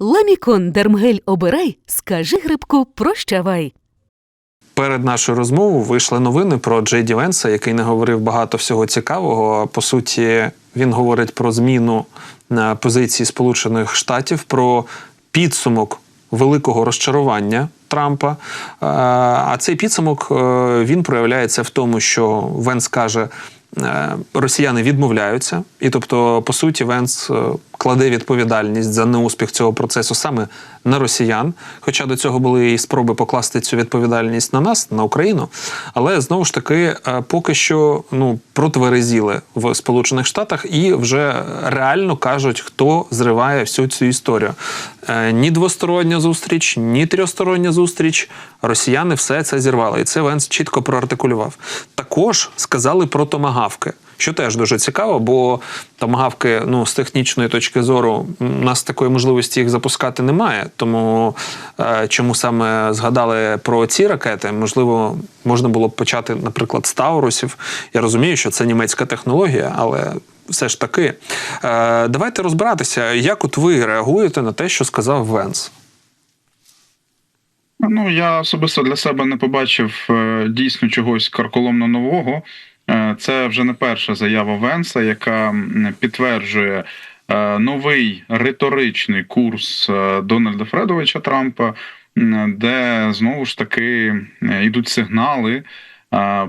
Ламікон Дермгель обирай, скажи грибку прощавай. Перед нашою розмовою вийшли новини про Джей Ді Венса, який не говорив багато всього цікавого. По суті, він говорить про зміну на позиції Сполучених Штатів, про підсумок великого розчарування Трампа. Е, А цей підсумок е, він проявляється в тому, що Венс каже. е, Росіяни відмовляються, і тобто, по суті, Венс е, кладе відповідальність за неуспіх цього процесу саме на росіян. Хоча до цього були і спроби покласти цю відповідальність на нас, на Україну. Але знову ж таки, е, поки що ну протверезіли в Сполучених Штатах і вже реально кажуть, хто зриває всю цю історію. Е, Ні двостороння зустріч, ні трьохстороння зустріч. Росіяни все це зірвали, і це Венс чітко проартикулював. Також сказали про томагавки. Що теж дуже цікаво, бо томагавки, ну з технічної точки зору, у нас такої можливості їх запускати немає. Тому е, чому саме згадали про ці ракети? Можливо, можна було б почати, наприклад, з Таурусів. Я розумію, що це німецька технологія, але все ж таки. Е, давайте розбиратися, як от ви реагуєте на те, що сказав Венс. Ну, я особисто для себе не побачив е, дійсно чогось карколомно нового. Е, Це вже не перша заява Венса, яка підтверджує е, новий риторичний курс е, Дональда Фредовича Трампа, де знову ж таки йдуть сигнали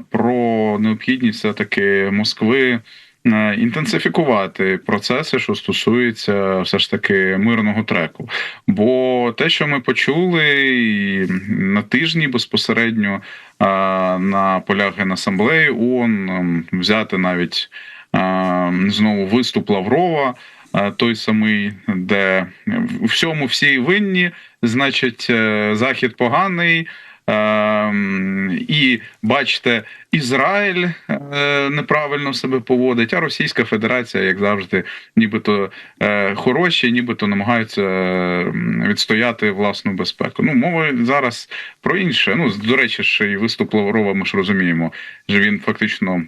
про необхідність все таки Москви. Е, Інтенсифікувати процеси, що стосуються все ж таки мирного треку. Бо те, що ми почули на тижні безпосередньо на полях Генасамблеї ООН, ем, взяти навіть знову виступ Лаврова, той самий, де всьому всі винні, значить, е, захід поганий. Ем, І бачите, Ізраїль е, неправильно себе поводить, а Російська Федерація, як завжди, нібито е, хороші, нібито намагаються е, відстояти власну безпеку. Ну, мова зараз про інше. Ну, до речі, ще й виступ Лаврова, ми ж розуміємо, що він фактично.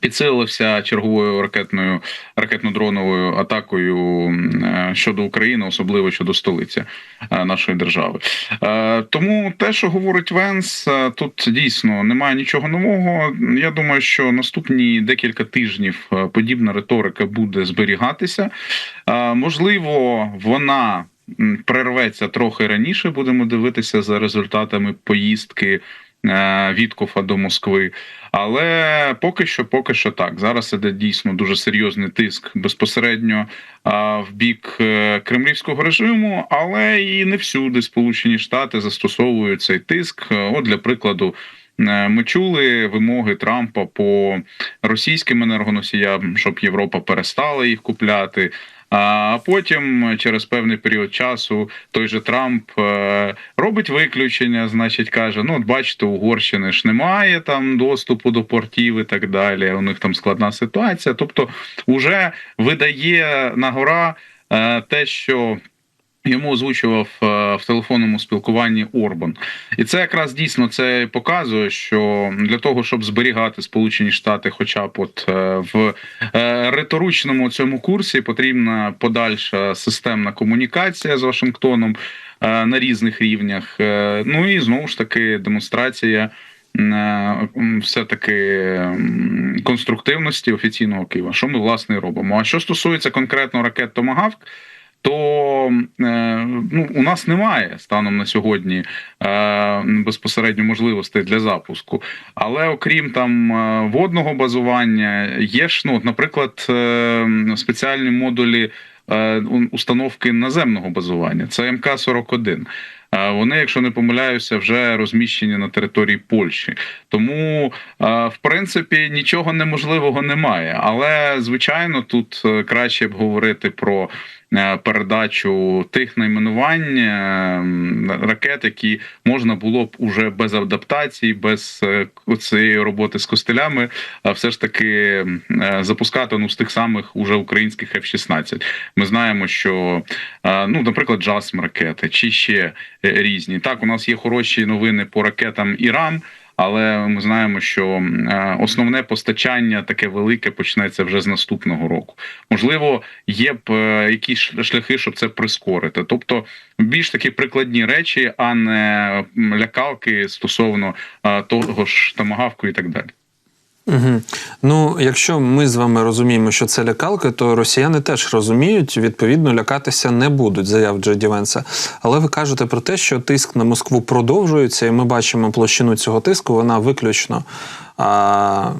Підсилився черговою ракетною ракетно-дроновою атакою е, щодо України, особливо щодо столиці е, нашої держави. Е, Тому те, що говорить Венс, тут дійсно немає нічого нового. Я думаю, що наступні декілька тижнів подібна риторика буде зберігатися. Можливо, вона прерветься трохи раніше. Будемо дивитися за результатами поїздки. Е, Віткофа до Москви, але поки що, поки що так. Зараз іде дійсно дуже серйозний тиск безпосередньо в бік е, кремлівського режиму, але і не всюди Сполучені Штати застосовують цей тиск. От для прикладу. е, Ми чули вимоги Трампа по російським енергоносіям, щоб Європа перестала їх купляти. А потім, через певний період часу, той же Трамп е, робить виключення, значить, каже: ну, от бачите, Угорщини ж немає там доступу до портів і так далі. У них там складна ситуація. Тобто, вже видає на гора е, те, що. Йому озвучував е, в телефонному спілкуванні Орбан, і це якраз дійсно це показує, що для того, щоб зберігати Сполучені Штати, хоча б от е, в е, риторичному цьому курсі, потрібна подальша системна комунікація з Вашингтоном на різних рівнях. Ну і знову ж таки демонстрація. Все таки конструктивності офіційного Києва, що ми власне робимо. А що стосується конкретно ракет Томагавк, то е, ну, у нас немає станом на сьогодні е, безпосередньо можливостей для запуску. Але окрім там е, водного базування, є ж, ну, наприклад, спеціальні модулі установки наземного базування. Це МК-41. Е, Вони, якщо не помиляюся, вже розміщені на території Польщі. Тому, в принципі, нічого неможливого немає. Але, звичайно, тут краще б говорити про передачу тих найменувань е, ракет, які можна було б уже без адаптації, без е, цієї роботи з костелями, все ж таки е, запускати ну, з тих самих уже українських F-16. Ми знаємо, що, е, ну, наприклад, JASM ракети чи ще е, різні. Так, у нас є хороші новини по ракетам Ірам. Але ми знаємо, що е, основне постачання таке велике почнеться вже з наступного року. Можливо, є б е, якісь шляхи, щоб це прискорити. Тобто більш такі прикладні речі, а не лякалки стосовно е, того ж тамагавку і так далі. Угу. Ну, якщо ми з вами розуміємо, що це лякалки, то росіяни теж розуміють, відповідно, лякатися не будуть заяв Джеді Венса. Але ви кажете про те, що тиск на Москву продовжується, і ми бачимо площину цього тиску, вона виключно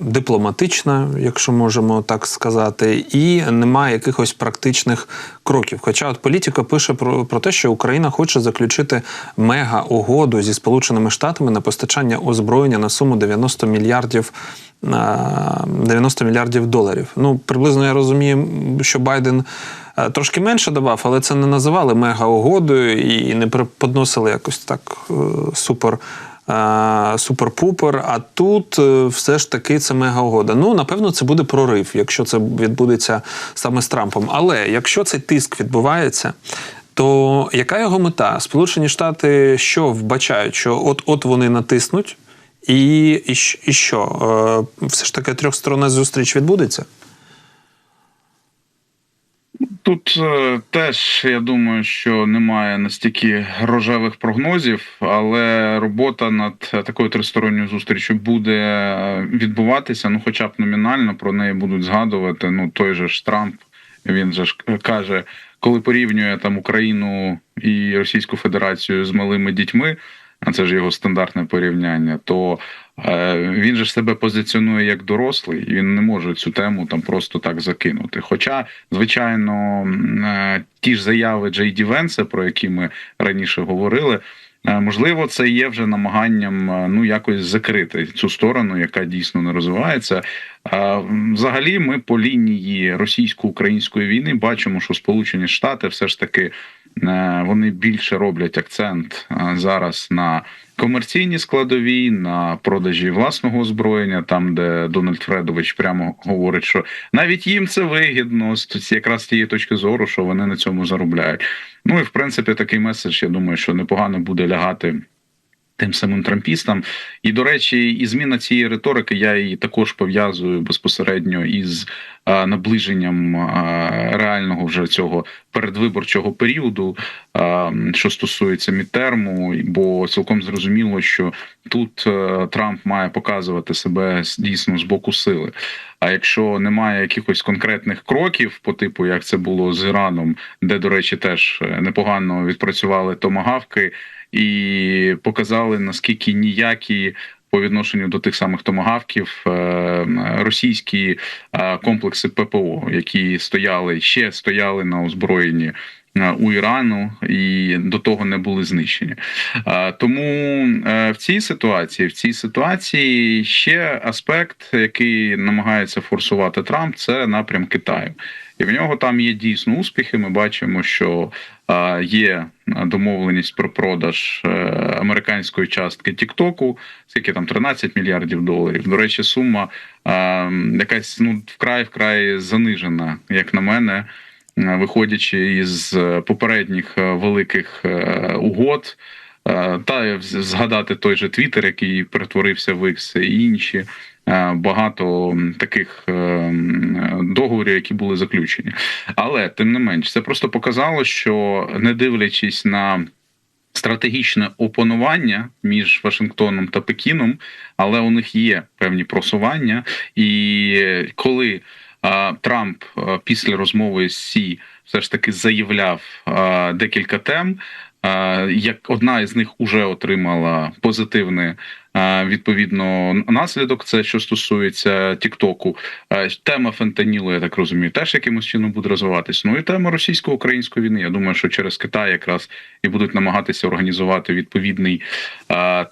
дипломатична, якщо можемо так сказати, і немає якихось практичних кроків. Хоча от політика пише про, про те, що Україна хоче заключити мега-угоду зі Сполученими Штатами на постачання озброєння на суму 90 мільярдів. 90 мільярдів доларів. Ну, приблизно я розумію, що Байден е, трошки менше давав, але це не називали мега-угодою і не преподносили якось так е, супер. Супер-пупер, а тут е, все ж таки це мега-угода. Ну, напевно, це буде прорив, якщо це відбудеться саме з Трампом. Але якщо цей тиск відбувається, то яка його мета? Сполучені Штати що вбачають? Що от от вони натиснуть, і, і, і що? Е, все ж таки трьохсторонна зустріч відбудеться? Тут е, теж я думаю, що немає настільки рожевих прогнозів, але робота над е, такою тристоронньою зустрічю буде е, відбуватися. Ну, хоча б номінально про неї будуть згадувати. Ну, той же ж Трамп, він же ж каже, коли порівнює там Україну і Російську Федерацію з малими дітьми. Це ж його стандартне порівняння. То е, він же ж себе позиціонує як дорослий, і він не може цю тему там просто так закинути. Хоча, звичайно, е, ті ж заяви Джей Ді Венса, про які ми раніше говорили. е, Можливо, це є вже намаганням ну якось закрити цю сторону, яка дійсно не розвивається. Взагалі, ми по лінії російсько-української війни бачимо, що Сполучені Штати все ж таки вони більше роблять акцент е, зараз на комерційні складові, на продажі власного озброєння, там де Дональд Фредович прямо говорить, що навіть їм це вигідно з якраз тієї точки зору, що вони на цьому заробляють. Ну і в принципі такий меседж, я думаю, що непогано буде лягати. Тим самим трампістам, і до речі, і зміна цієї риторики я її також пов'язую безпосередньо із наближенням реального вже цього передвиборчого періоду, що стосується мідтерму, бо цілком зрозуміло, що тут е, Трамп має показувати себе дійсно з боку сили. А якщо немає якихось конкретних кроків, по типу як це було з Іраном, де, до речі, теж е, непогано відпрацювали томагавки і показали наскільки ніякі. По відношенню до тих самих томагавків е, російські е, комплекси ППО, які стояли ще стояли на озброєнні е, у Ірану і до того не були знищені. Тому в цій ситуації, в цій ситуації ще аспект, який намагається форсувати Трамп, це напрям Китаю. І в нього там є дійсно успіхи. Ми бачимо, що є домовленість про продаж е, американської частки Тіктоку, скільки там 13 мільярдів доларів. До речі, сума якась ну вкрай вкрай занижена, як на мене, е, виходячи із е, попередніх великих угод. Та згадати той же Твіттер, який перетворився в X, і інші багато таких е, договорів, які були заключені. Але тим не менш, це просто показало, що не дивлячись на стратегічне опанування між Вашингтоном та Пекіном, але у них є певні просування. І коли Трамп після розмови з Сі все ж таки заявляв декілька тем. Як одна із них уже отримала позитивне відповідно наслідок, це що стосується Тіктоку. Тема фентанілу, я так розумію, теж якимось чином буде розвиватися. Ну і тема російсько-української війни. Я думаю, що через Китай якраз і будуть намагатися організувати відповідний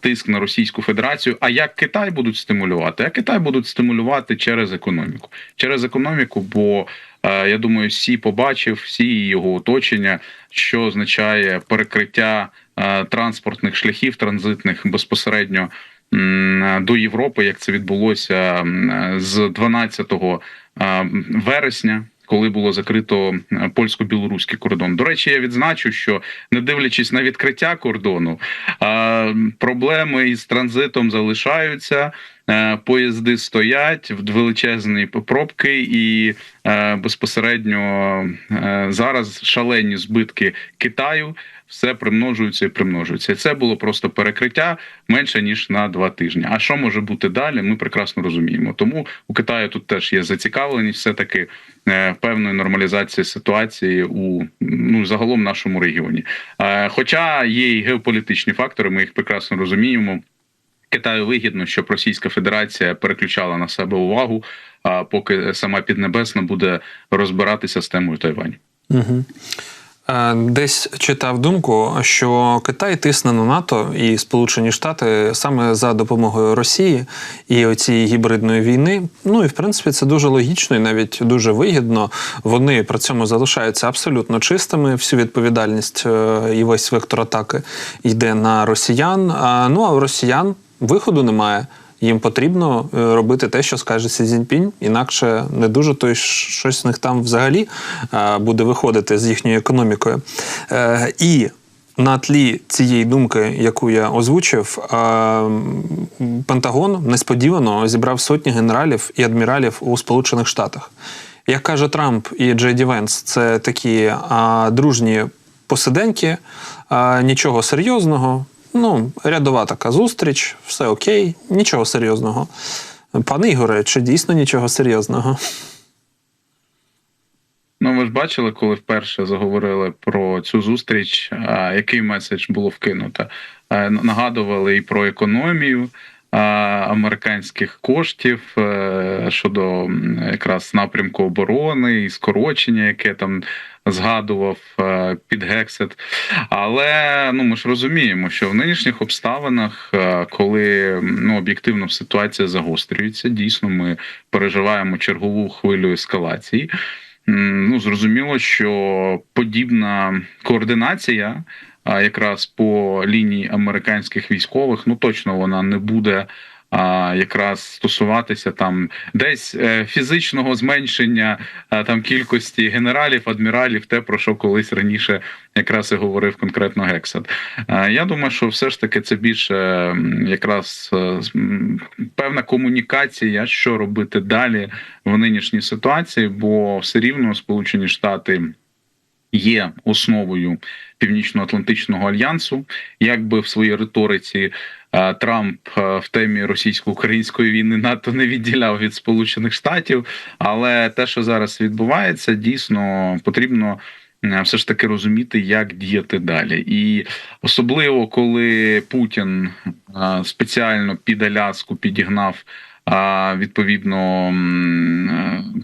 тиск на Російську Федерацію. А як Китай будуть стимулювати? А Китай будуть стимулювати через економіку. Через економіку, бо я думаю, всі побачив, всі його оточення, що означає перекриття транспортних шляхів транзитних безпосередньо до Європи, як це відбулося з 12 е, вересня, коли було закрито е, польсько-білоруський кордон. До речі, я відзначу, що не дивлячись на відкриття кордону, е, проблеми із транзитом залишаються. Поїзди стоять в величезні пробки, і безпосередньо зараз шалені збитки Китаю все примножується і примножується. І це було просто перекриття менше ніж на два тижні. А що може бути далі? Ми прекрасно розуміємо. Тому у Китаю тут теж є зацікавленість, все таки е, певної нормалізації ситуації у ну загалом нашому регіоні. Е, Хоча є і геополітичні фактори, ми їх прекрасно розуміємо. Китаю вигідно, щоб Російська Федерація переключала на себе увагу, поки сама Піднебесна буде розбиратися з темою Тайваню. Угу. Десь читав думку, що Китай тисне на НАТО і Сполучені Штати саме за допомогою Росії і оцієї гібридної війни. Ну і в принципі це дуже логічно і навіть дуже вигідно. Вони при цьому залишаються абсолютно чистими. Всю відповідальність е, і весь вектор атаки йде на росіян. Ну а у росіян виходу немає. Їм потрібно е, робити те, що скаже Сі Цзіньпінь, інакше не дуже то й щось з них там взагалі е, буде виходити з їхньою економікою. Е, І на тлі цієї думки, яку я озвучив, Пентагон несподівано зібрав сотні генералів і адміралів у Сполучених Штатах. Як каже Трамп і Джей Ді Венс, це такі дружні посиденьки, нічого серйозного. Ну, рядова така зустріч, все окей, нічого серйозного. Пане Ігоре, чи дійсно нічого серйозного? Ну, ви ж бачили, коли вперше заговорили про цю зустріч, який меседж було вкинуто? Е, Нагадували і про економію американських коштів е, щодо якраз напрямку оборони і скорочення, яке там згадував е, під Гексет. Але ну ми ж розуміємо, що в нинішніх обставинах, е, коли ну об'єктивно ситуація загострюється, дійсно ми переживаємо чергову хвилю ескалації. Ну, зрозуміло, що подібна координація, а якраз по лінії американських військових, ну точно вона не буде. Якраз стосуватися там десь е, фізичного зменшення там кількості генералів, адміралів, те про що колись раніше якраз і говорив конкретно Гексат. Е, Я думаю, що все ж таки це більше якраз е, певна комунікація, що робити далі в нинішній ситуації, бо все рівно Сполучені Штати. Є основою Північно-Атлантичного альянсу, якби в своїй риториці е, Трамп е, в темі російсько-української війни НАТО не відділяв від Сполучених Штатів, але те, що зараз відбувається, дійсно потрібно е, все ж таки розуміти, як діяти далі. І особливо коли Путін спеціально під Аляску підігнав відповідно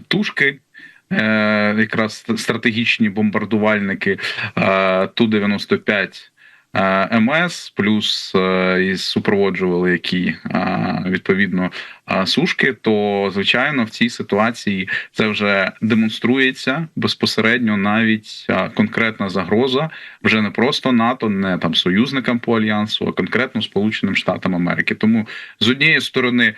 тушки. Е, Якраз стратегічні бомбардувальники е, Ту-95 е, МС, плюс і супроводжували які відповідно сушки. То звичайно в цій ситуації це вже демонструється безпосередньо навіть конкретна загроза вже не просто НАТО, не там союзникам по альянсу, а конкретно Сполученим Штатам Америки. Тому з однієї сторони,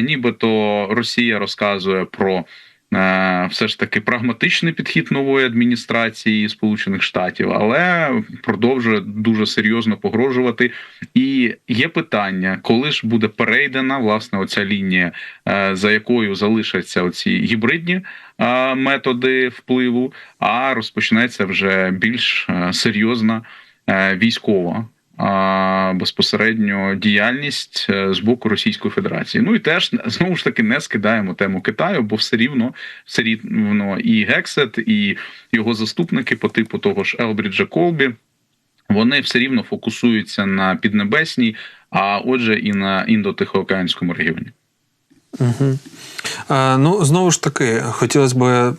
нібито Росія розказує про. Е, Все ж таки прагматичний підхід нової адміністрації Сполучених Штатів, але продовжує дуже серйозно погрожувати. І є питання, коли ж буде перейдена власне оця лінія, е, за якою залишаться оці гібридні е, методи впливу, а розпочнеться вже більш серйозна військова. Безпосередньо діяльність е, з боку Російської Федерації. Ну і теж знову ж таки не скидаємо тему Китаю, бо все рівно все рівно і Гексет, і його заступники по типу того ж Елбріджа Колбі. Вони все рівно фокусуються на Піднебесній, а отже, і на індо-тихоокеанському регіоні. Угу. Ну, знову ж таки, хотілося б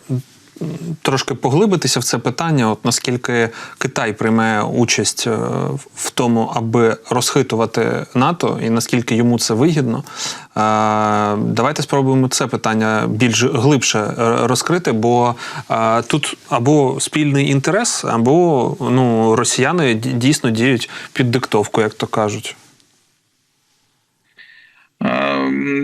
трошки поглибитися в це питання, от наскільки Китай приймає участь е, в тому, аби розхитувати НАТО, і наскільки йому це вигідно. Е, Давайте спробуємо це питання більш глибше е, розкрити, бо тут або спільний інтерес, або ну, росіяни дійсно діють під диктовку, як то кажуть.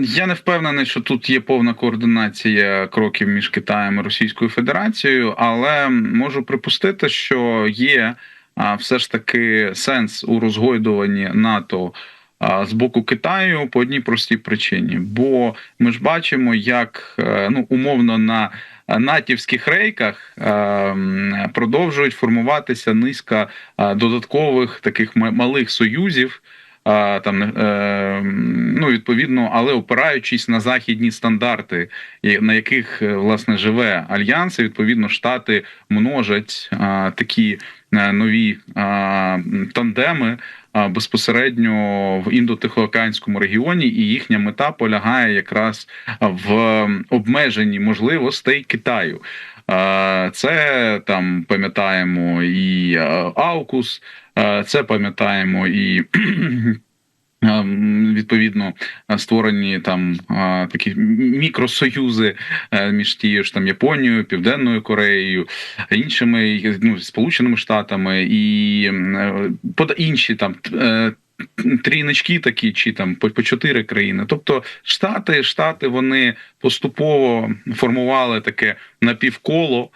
Я не впевнений, що тут є повна координація кроків між Китаєм і Російською Федерацією, але можу припустити, що є все ж таки сенс у розгойдуванні НАТО. З боку Китаю по одній простій причині, бо ми ж бачимо, як е, ну умовно на натівських рейках е, продовжують формуватися низка е, додаткових таких малих союзів, там е, ну відповідно, але опираючись на західні стандарти, на яких е, власне живе альянс, і, відповідно, штати множать такі е, нові тандеми. Безпосередньо в індотихоокеанському регіоні, і їхня мета полягає якраз в обмеженні можливостей Китаю. Це там пам'ятаємо і Аукус, це пам'ятаємо і. ем, Відповідно, е, створені там е, такі мікросоюзи е, між тією ж там Японією, Південною Кореєю, іншими ну, Сполученими Штатами і м, е, под- інші там е, трійнички такі, чи там по, по чотири країни. Тобто, штати, штати вони поступово формували таке напівколо.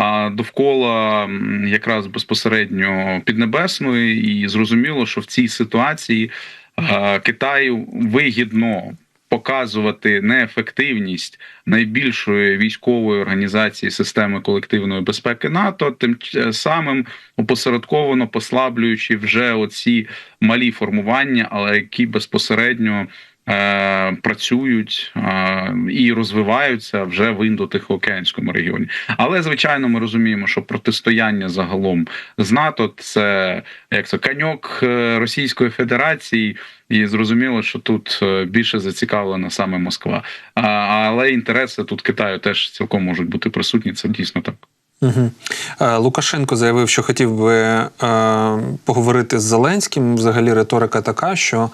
А довкола якраз безпосередньо Піднебесної, і зрозуміло, що в цій ситуації е, Китаю вигідно показувати неефективність найбільшої військової організації системи колективної безпеки НАТО, тим самим опосередковано послаблюючи вже оці малі формування, але які безпосередньо. Е, Працюють е, і розвиваються вже в індотихоокеанському регіоні, але звичайно, ми розуміємо, що протистояння загалом з НАТО це як це каньок е, Російської Федерації, і зрозуміло, що тут більше зацікавлена саме Москва. Але інтереси тут Китаю теж цілком можуть бути присутні. Це дійсно так. Угу. Лукашенко заявив, що хотів би поговорити з Зеленським. Взагалі риторика така, що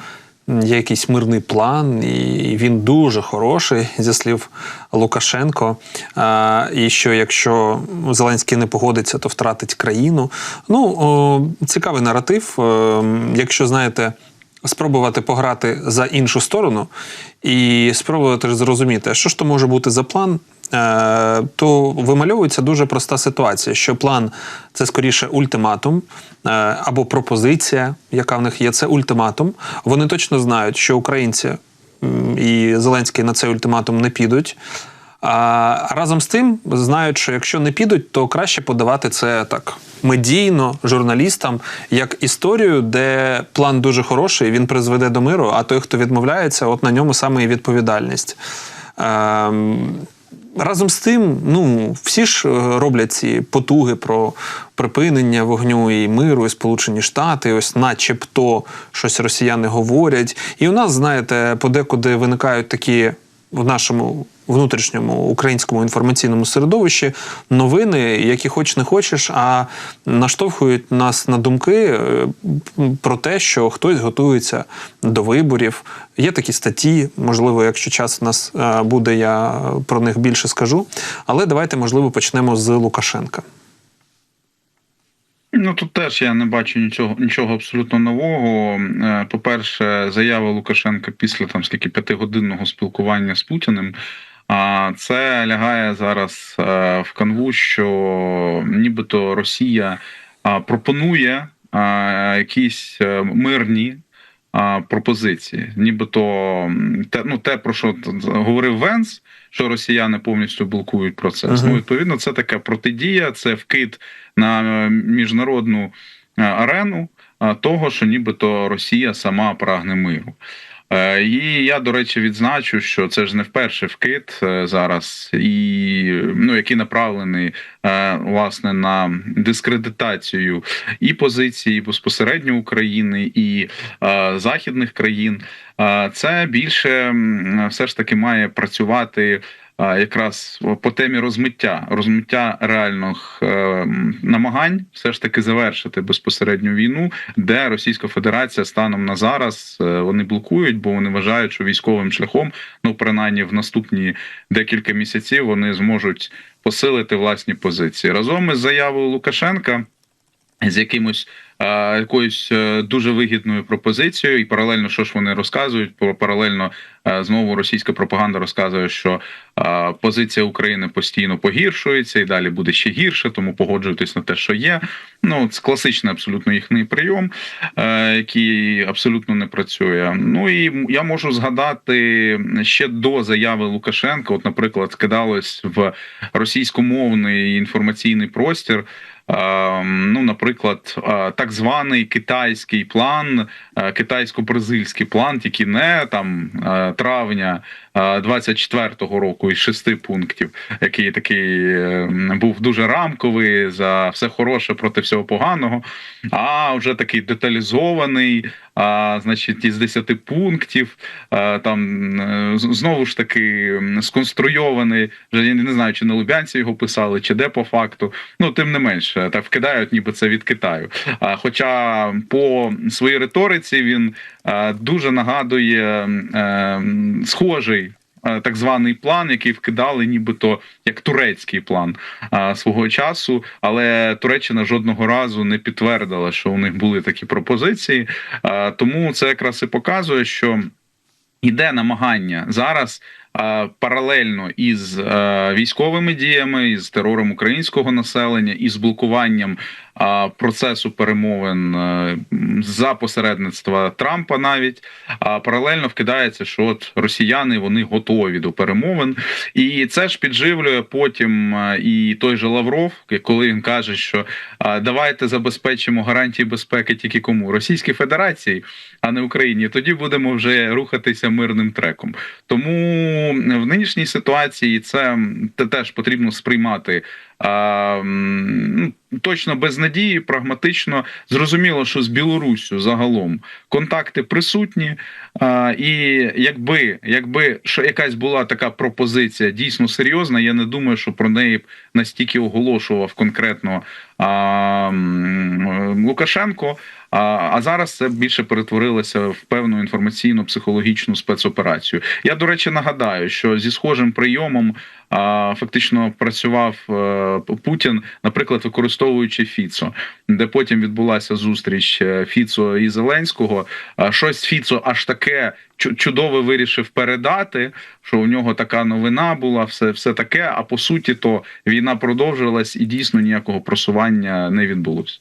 є якийсь мирний план, і він дуже хороший, зі слів Лукашенко. І що якщо Зеленський не погодиться, то втратить країну. Ну, цікавий наратив. Е, якщо знаєте. Спробувати пограти за іншу сторону і спробувати зрозуміти, що ж то може бути за план, то вимальовується дуже проста ситуація, що план це скоріше ультиматум е, або пропозиція, яка в них є, це ультиматум. Вони точно знають, що українці і Зеленський на цей ультиматум не підуть. А разом з тим знають, що якщо не підуть, то краще подавати це так медійно журналістам як історію, де план дуже хороший, він призведе до миру. А той, хто відмовляється, от на ньому саме і відповідальність. Ем, Разом з тим, ну всі ж е, роблять ці потуги про припинення вогню і миру, і Сполучені Штати, ось начебто щось росіяни говорять. І у нас, знаєте, подекуди виникають такі в нашому внутрішньому українському інформаційному середовищі новини, які хоч не хочеш, а наштовхують нас на думки е, про те, що хтось готується до виборів. Є такі статті, можливо, якщо час у нас е, буде, я про них більше скажу. Але давайте, можливо, почнемо з Лукашенка. Ну тут теж я не бачу нічого нічого абсолютно нового. Е, По-перше, заява Лукашенка після там скільки п'ятигодинного спілкування з Путіним. А це лягає зараз е, в канву, що нібито Росія пропонує якісь е, мирні пропозиції, нібито те, ну, те, про що говорив Венс, що росіяни повністю блокують процес. Мгм. Ну, відповідно, це така протидія, це вкид на е, міжнародну е, арену того, що нібито Росія сама прагне миру. Е, І я, до речі, відзначу, що це ж не вперше вкид е, зараз, і ну, який направлений е, власне на дискредитацію і позиції безпосередньо України і західних країн. Це більше все ж таки має працювати якраз по темі розмиття, розмиття реальних е, намагань все ж таки завершити безпосередню війну, де Російська Федерація станом на зараз е, вони блокують, бо вони вважають, що військовим шляхом, ну принаймні в наступні декілька місяців, вони зможуть посилити власні позиції разом із заявою Лукашенка. З якимось якоюсь е, дуже вигідною пропозицією, і паралельно, що ж вони розказують, паралельно е, знову російська пропаганда розказує, що позиція України постійно погіршується і далі буде ще гірше, тому погоджуйтесь на те, що є. Ну, це класичний абсолютно їхній прийом, е, який абсолютно не працює. Ну і я можу згадати ще до заяви Лукашенка, от, наприклад, скидалось в російськомовний інформаційний простір. Е, Ну, наприклад, е, так званий китайський план, китайсько-бразильський план, тільки не там е, травня е, 24-го року із шести пунктів, який такий е, був дуже рамковий за все хороше проти всього поганого, а вже такий деталізований, а, значить, із 10 пунктів, а, там е, знову ж таки сконструйований. Вже я не знаю, чи на Лубянці його писали, чи де по факту. Ну, тим не менше, так вкидають, ніби це від Китаю. А, хоча по своїй риториці він е, дуже нагадує е, схожий. е, Так званий план, який вкидали, нібито як турецький план а, свого часу, але Туреччина жодного разу не підтвердила, що у них були такі пропозиції. А, Тому це якраз і показує, що йде намагання зараз. Паралельно із військовими діями, із терором українського населення, із блокуванням процесу перемовин е, за посередництва Трампа, навіть а паралельно вкидається, що от росіяни вони готові до перемовин, і це ж підживлює потім е, і той же Лавров, коли він каже, що давайте забезпечимо гарантії безпеки тільки кому Російській Федерації, а не Україні. Тоді будемо вже рухатися мирним треком. Тому в нинішній ситуації це теж потрібно сприймати. Ну, точно без надії, прагматично зрозуміло, що з Білоруссю загалом контакти присутні. А, і якби, якби що якась була така пропозиція дійсно серйозна, я не думаю, що про неї б настільки оголошував конкретно а, Лукашенко. А, а зараз це більше перетворилося в певну інформаційно-психологічну спецоперацію. Я, до речі, нагадаю, що зі схожим прийомом фактично працював е, Путін, наприклад, використовуючи Фіцо, де потім відбулася зустріч е, Фіцо і Зеленського. Щось Фіцо аж таке чу- чудове вирішив передати, що у нього така новина була, все, все таке. А по суті, то війна продовжилась і дійсно ніякого просування не відбулося.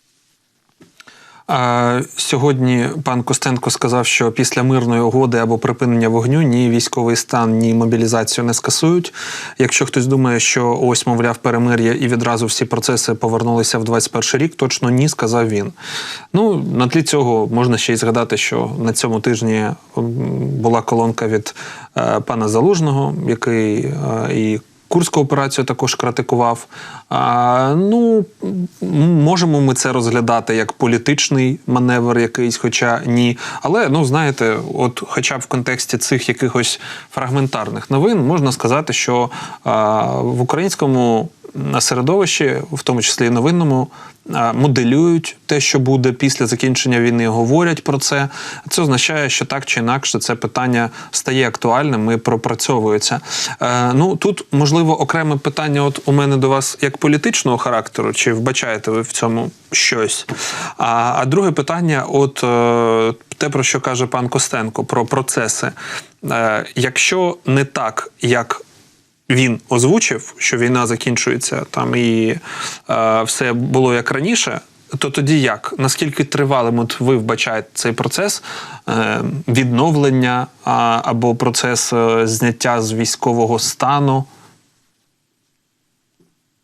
Сьогодні пан Костенко сказав, що після мирної угоди або припинення вогню ні військовий стан, ні мобілізацію не скасують. Якщо хтось думає, що ось, мовляв, перемир'я і відразу всі процеси повернулися в 21 рік, точно ні, сказав він. Ну, на тлі цього можна ще й згадати, що на цьому тижні була колонка від е, пана Залужного, який е, і Курську операцію також критикував. А, ну, можемо ми це розглядати як політичний маневр якийсь, хоча ні. Але ну знаєте, от, хоча б в контексті цих якихось фрагментарних новин, можна сказати, що а, в українському середовищі, в тому числі і новинному, моделюють те, що буде після закінчення війни, говорять про це. Це означає, що так чи інакше це питання стає актуальним і пропрацьовується. Е, ну тут можливо окреме питання. От у мене до вас як політичного характеру, чи вбачаєте ви в цьому щось? А, а друге питання: от е, те, про що каже пан Костенко, про процеси. Е, якщо не так, як він озвучив, що війна закінчується там і е, все було як раніше. То тоді як? Наскільки тривалим от ви вбачаєте цей процес е, відновлення або процес е, зняття з військового стану?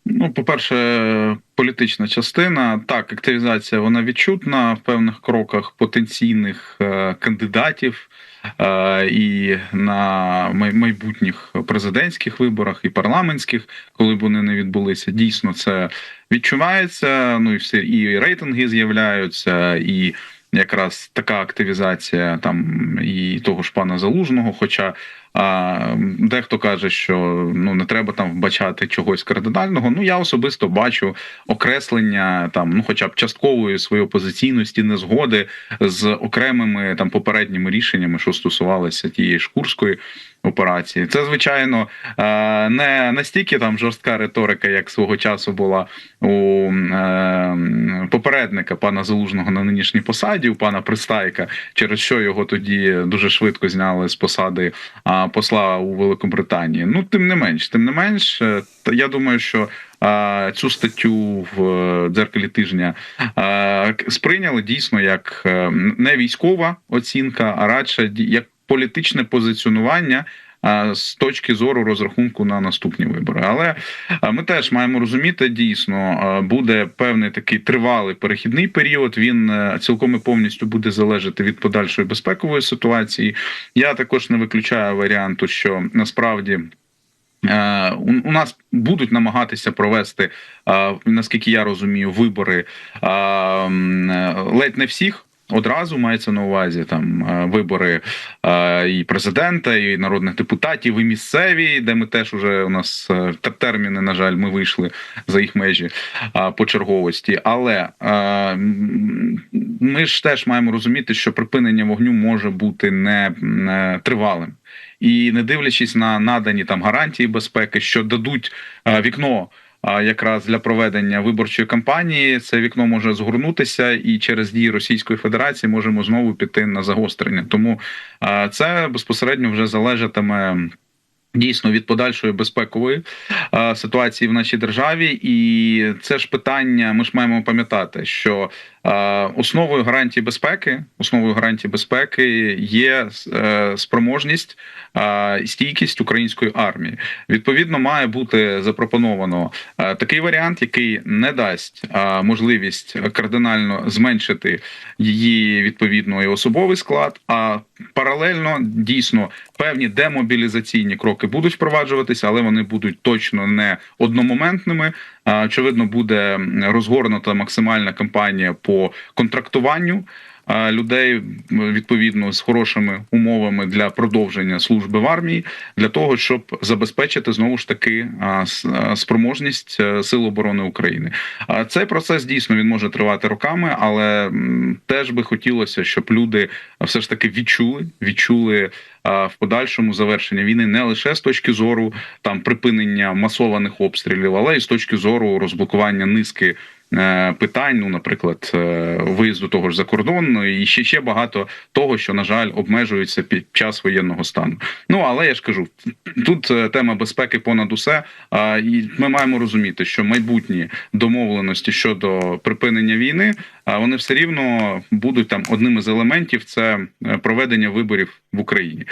Ну, по-перше, політична частина. Так, активізація вона відчутна в певних кроках потенційних е, кандидатів е, і на майбутніх президентських виборах і парламентських, коли б вони не відбулися. Дійсно, це відчувається. Ну і всі і рейтинги з'являються, і якраз така активізація там і того ж пана Залужного. Хоча А, дехто каже, що ну не треба там вбачати чогось кардинального. Ну я особисто бачу окреслення там, ну хоча б часткової своєї опозиційності, незгоди з окремими там попередніми рішеннями, що стосувалися тієї ж курської операції. Це звичайно е, не настільки там жорстка риторика, як свого часу була у е, попередника пана Залужного на нинішній посаді, у пана Пристайка, через що його тоді дуже швидко зняли з посади посла у Великобританії. Ну, тим не менш, тим не менш, е, я думаю, що. Цю статтю в е, дзеркалі тижня сприйняли дійсно як е, не військова оцінка, а радше як політичне позиціонування з точки зору розрахунку на наступні вибори. Але ми теж маємо розуміти, дійсно буде певний такий тривалий перехідний період. Він е, цілком і повністю буде залежати від подальшої безпекової ситуації. Я також не виключаю варіанту, що насправді. Е, У нас будуть намагатися провести, наскільки я розумію, вибори е, ледь не всіх. Одразу мається на увазі там е, вибори е, і президента, і народних депутатів, і місцеві, де ми теж уже у нас е, терміни, на жаль, ми вийшли за їх межі е, по черговості. Але е, ми ж теж маємо розуміти, що припинення вогню може бути не, не тривалим. І не дивлячись на надані там гарантії безпеки, що дадуть е, вікно. Якраз для проведення виборчої кампанії це вікно може згорнутися, і через дії Російської Федерації можемо знову піти на загострення. Тому це безпосередньо вже залежатиме дійсно від подальшої безпекової е, ситуації в нашій державі. І це ж питання. Ми ж маємо пам'ятати, що е, основою гарантії безпеки, основою гарантії безпеки є е, спроможність е, стійкість української армії. Відповідно, має бути запропоновано е, такий варіант, який не дасть е, можливість кардинально зменшити її відповідно і особовий склад, а паралельно дійсно певні демобілізаційні кроки будуть впроваджуватися, але вони будуть точно не одномоментними. Очевидно, буде розгорнута максимальна кампанія по контрактуванню людей відповідно з хорошими умовами для продовження служби в армії, для того, щоб забезпечити знову ж таки спроможність е, сил оборони України. Цей процес дійсно він може тривати роками, але теж би хотілося, щоб люди все ж таки відчули, відчули в подальшому завершення війни не лише з точки зору там припинення масованих обстрілів, але і з точки зору розблокування низки. Е, Питань, ну, наприклад, е, виїзду того ж за кордон, ну, і ще ще багато того, що на жаль обмежується під час воєнного стану. Ну але я ж кажу, тут е, тема безпеки понад усе. І ми маємо розуміти, що майбутні домовленості щодо припинення війни, вони все рівно будуть там одним із елементів це е, проведення виборів в Україні.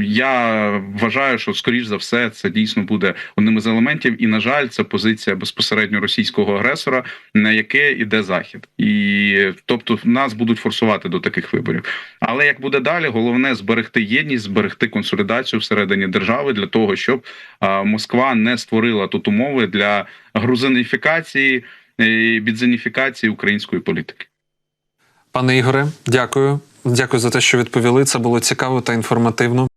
Я вважаю, що скоріш за все це дійсно буде одним із елементів, і на жаль, це позиція безпосередньо російського агресора, на яке іде захід, і тобто нас будуть форсувати до таких виборів. Але як буде далі, головне зберегти єдність, зберегти консолідацію всередині держави для того, щоб Москва не створила тут умови для грузинифікації і бідзеніфікації української політики. Пане Ігоре, дякую. Дякую за те, що відповіли. Це було цікаво та інформативно.